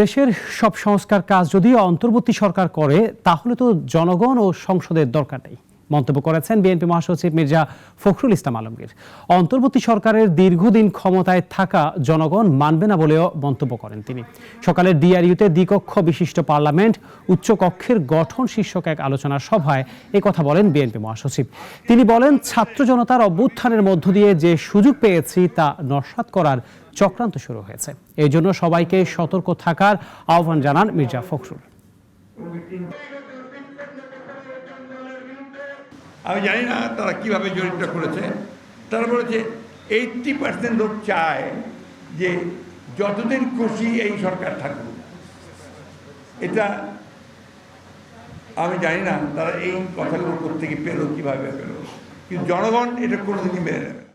দেশের সব সংস্কার কাজ যদি অন্তর্বর্তী সরকার করে, তাহলে তো জনগণ ও সংসদের দরকার নেই। মন্তব্য করেছেন বিএনপি মহাসচিব মির্জা ফখরুল ইসলাম আলমগীর। অন্তর্বর্তী সরকারের দীর্ঘদিন ক্ষমতায় থাকা জনগণ মানবে না বলেও মন্তব্য করেন তিনি। সকালে ডিআরইউতে দ্বিকক্ষ বিশিষ্ট পার্লামেন্ট, উচ্চকক্ষের গঠন শীর্ষক এক আলোচনা সভায় কথা বলেন বিএনপি মহাসচিব। তিনি বলেন, ছাত্র জনতার অভ্যুত্থানের মধ্য দিয়ে যে সুযোগ পেয়েছি তা নস্বাত করার চক্রান্ত শুরু হয়েছে। এই জন্য সবাইকে সতর্ক থাকার আহ্বান জানান মির্জা ফখরুল। আমি জানি না তারা কীভাবে জরিপটা করেছে। তারা বলেছে এইট্টি পার্সেন্ট লোক চায় যে যতদিন খুশি এই সরকার থাকুক। এটা আমি জানি না তারা এই কথাগুলো করতে গিয়ে পেল, কীভাবে পেল। কিন্তু জনগণ এটা কোনোদিনই মেনে নেবে।